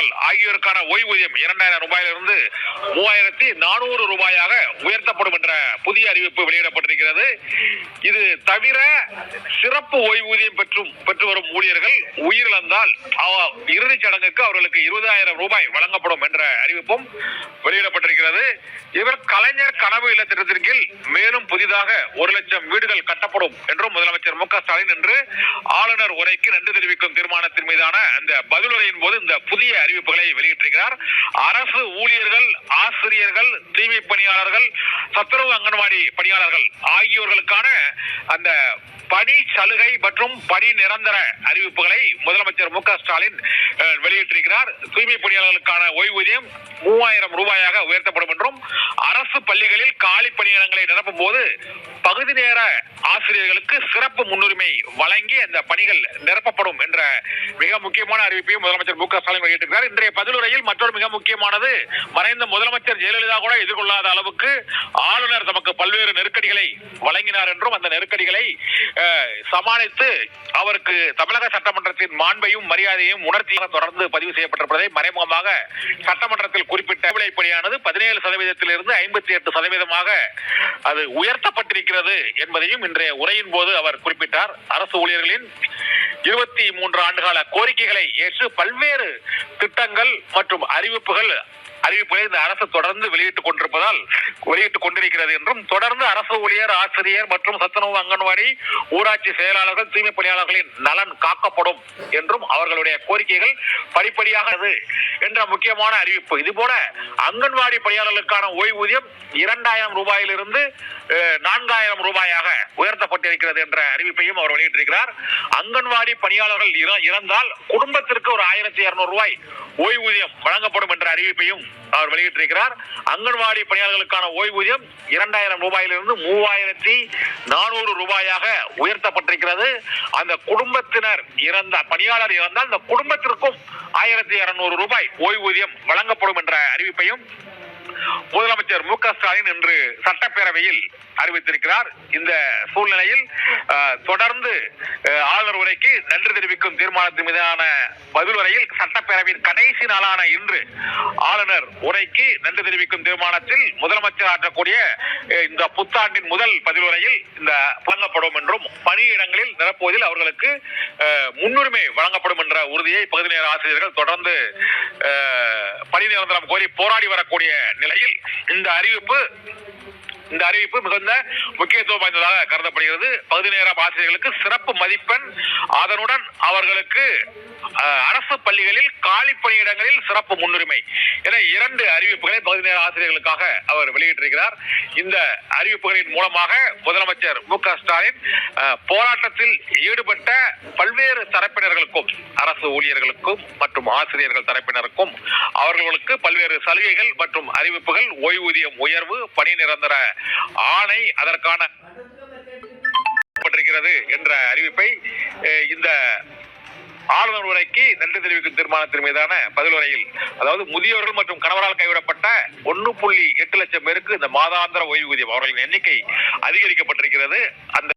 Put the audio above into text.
பணியாளர்கள் ஆகியோருக்கான ஓய்வூதியம் இரண்டாயிரம் ரூபாயிலிருந்து மூவாயிரத்தி நானூறு ரூபாயாக உயர்த்தப்படும் என்ற புதிய அறிவிப்பு வெளியிடப்பட்டிருக்கிறது. இது தவிர சிறப்பு ஓய்வூதியம் பெற்றும் பெற்று வரும் ஊழியர்கள் உயிரிழந்தால் இறுதிச் சடங்குக்கு அவர்களுக்கு இருபதாயிரம் ரூபாய் வழங்கப்படும் என்ற அறிவிப்பும் வெளியிடப்பட்டிருக்கிறது. இவர் கலைஞர் கனவு இல்ல திட்டத்தின் கீழ் மேலும் புதிதாக ஒரு லட்சம் வீடுகள் கட்டப்படும் என்றும் முதலமைச்சர் மு க ஸ்டாலின் என்று ஆளுநர் உரைக்கு நன்றி தெரிவிக்கும் தீர்மானத்தின் மீதான அந்த பதிலுரையின் போது இந்த புதிய அறிவிப்புகளை வெளியிட்டிருக்கிறார். அரசு ஊழியர்கள் ஆசிரியர்கள் தூய்மை பணியாளர்கள் சத்துணவு அங்கன்வாடி பணியாளர்கள் ஆகியோர்களுக்கான அந்த பணி சலுகை மற்றும் பணி நிரந்தர அறிவிப்புகளை முதலமைச்சர் மு ஸ்டாலின் வெளியிட்டிருக்கிறார். தூய்மை பணியாளர்களுக்கான ஓய்வூதியம் மூவாயிரம் ரூபாயாக உயர்த்தப்படும் என்றும் அரசு பள்ளிகளில் காலி பணியிடங்களை நிரப்பும் போது பகுதி நேர ஆசிரியர்களுக்கு சிறப்பு முன்னுரிமை வழங்கி அந்த பணிகள் நிரப்பப்படும் என்ற மிக முக்கியமான அறிவிப்பையும் முதலமைச்சர் மு க ஸ்டாலின் வெளியிட்டிருக்கிறார். இன்றைய பதிலுரையில் மற்றொரு மிக முக்கியமானது மறைந்த முதலமைச்சர் ஜெயலலிதா கூட எதிர்கொள்ளாத அளவுக்கு ஆளுநர் தமக்கு பல்வேறு நெருக்கடிகளை வழங்கினார் என்றும் அந்த நெருக்கடிகளை சமாளித்து அவருக்கு தமிழக சட்டமன்றத்தின் மாண்பையும் மரியாதையும் உணர்த்தியாக தொடர்ந்து பதிவு செய்யப்பட்டிருப்பதை மறைமுகமாக சட்டமன்றத்தில் குறிப்பிட்ட பணியானது பதினேழு சதவீதத்திலிருந்து ஐம்பது ஐம்பத்தி எட்டு சதவீதமாக அது உயர்த்தப்பட்டிருக்கிறது என்பதையும் இன்றைய உரையின் போது அவர் குறிப்பிட்டார். அரசு ஊழியர்களின் இருபத்தி மூன்று ஆண்டுகால கோரிக்கைகளை ஏற்று பல்வேறு திட்டங்கள் மற்றும் அறிவிப்புகள் அறிவிப்புகளை இந்த அரசு தொடர்ந்து வெளியிட்டுக் கொண்டிருப்பதால் வெளியிட்டுக் கொண்டிருக்கிறது என்றும் தொடர்ந்து அரசு ஊழியர் ஆசிரியர் மற்றும் சத்துணவு அங்கன்வாடி ஊராட்சி செயலாளர்கள் தூய்மை பணியாளர்களின் நலன் காக்கப்படும் என்றும் அவர்களுடைய கோரிக்கைகள் படிப்படியாக அது என்ற முக்கியமான அறிவிப்பு. இதுபோல அங்கன்வாடி பணியாளர்களுக்கான ஓய்வூதியம் இரண்டாயிரம் ரூபாயிலிருந்து நான்காயிரம் ரூபாயாக உயர்த்தப்பட்டிருக்கிறது என்ற அறிவிப்பையும் அவர் வெளியிட்டிருக்கிறார். அங்கன்வாடி பணியாளர்கள் இற- இறந்தால் குடும்பத்திற்கு ஒரு ஆயிரத்தி இருநூறு ரூபாய் ஓய்வூதியம் வழங்கப்படும் என்ற அறிவிப்பையும் அவர் வெளியிட்டிருக்கிறார். அங்கன்வாடி பணியாளர்களுக்கான ஓய்வூதியம் இரண்டாயிரம் ரூபாயிலிருந்து மூவாயிரத்தி நானூறு ரூபாயாக உயர்த்தப்பட்டிருக்கிறது. அந்த குடும்பத்தினர் இறந்த பணியாளர் இறந்தால் அந்த குடும்பத்திற்கும் ஆயிரத்தி இருநூறு ரூபாய் ஓய்வூதியம் வழங்கப்படும் என்ற அறிவிப்பையும் முதலமைச்சர் மு க ஸ்டாலின் இன்று சட்டப்பேரவையில் அறிவித்திருக்கிறார். இந்த சூழ்நிலையில் தொடர்ந்து ஆளுநர் உரைக்கு நன்றி தெரிவிக்கும் தீர்மானத்தின் மீதான பதில் உரையில் சட்டப்பேரவையின் கடைசி நாளான இன்று ஆளுநர் உரைக்கு நன்றி தெரிவிக்கும் தீர்மானத்தில் முதலமைச்சர் ஆற்றக்கூடிய இந்த புத்தாண்டின் முதல் பதிலுரையில் இந்த வழங்கப்படும் என்றும் பணியிடங்களில் நிரப்புவதில் அவர்களுக்கு முன்னுரிமை வழங்கப்படும் என்ற உறுதியை பகுதி நேர ஆசிரியர்கள் தொடர்ந்து பணி நிரந்தரம் கோரி போராடி வரக்கூடிய நிலையில் இந்த அறிவிப்பு இந்த அறிவிப்பு மிகுந்த முக்கியத்துவம் வாய்ந்ததாக கருதப்படுகிறது. பகுதி நேர ஆசிரியர்களுக்கு சிறப்பு மதிப்பெண் அதனுடன் அவர்களுக்கு அரசு பள்ளிகளில் காலி பணியிடங்களில் சிறப்பு முன்னுரிமை என இரண்டு அறிவிப்புகளை பகுதி நேர ஆசிரியர்களுக்காக அவர் வெளியிட்டிருக்கிறார். இந்த அறிவிப்புகளின் மூலமாக முதலமைச்சர் மு க ஸ்டாலின் போராட்டத்தில் ஈடுபட்ட பல்வேறு தரப்பினர்களுக்கும் அரசு ஊழியர்களுக்கும் மற்றும் ஆசிரியர்கள் தரப்பினருக்கும் அவர்களுக்கு பல்வேறு சலுகைகள் மற்றும் அறிவிப்புகள் ஓய்வூதியம் உயர்வு பணி நிரந்தர ஆணை அதற்கான என்ற அறிவிப்பை இந்த ஆளுநர் உரைக்கு நன்றி தெரிவிக்கும் தீர்மானத்தின் மீதான பதில் உரையில் அதாவது முதியோர்கள் மற்றும் கணவரால் கைவிடப்பட்ட ஒன்னு புள்ளி எட்டு லட்சம் பேருக்கு இந்த மாதாந்திர ஓய்வூதியம் அவர்களின் எண்ணிக்கை அதிகரிக்கப்பட்டிருக்கிறது. அந்த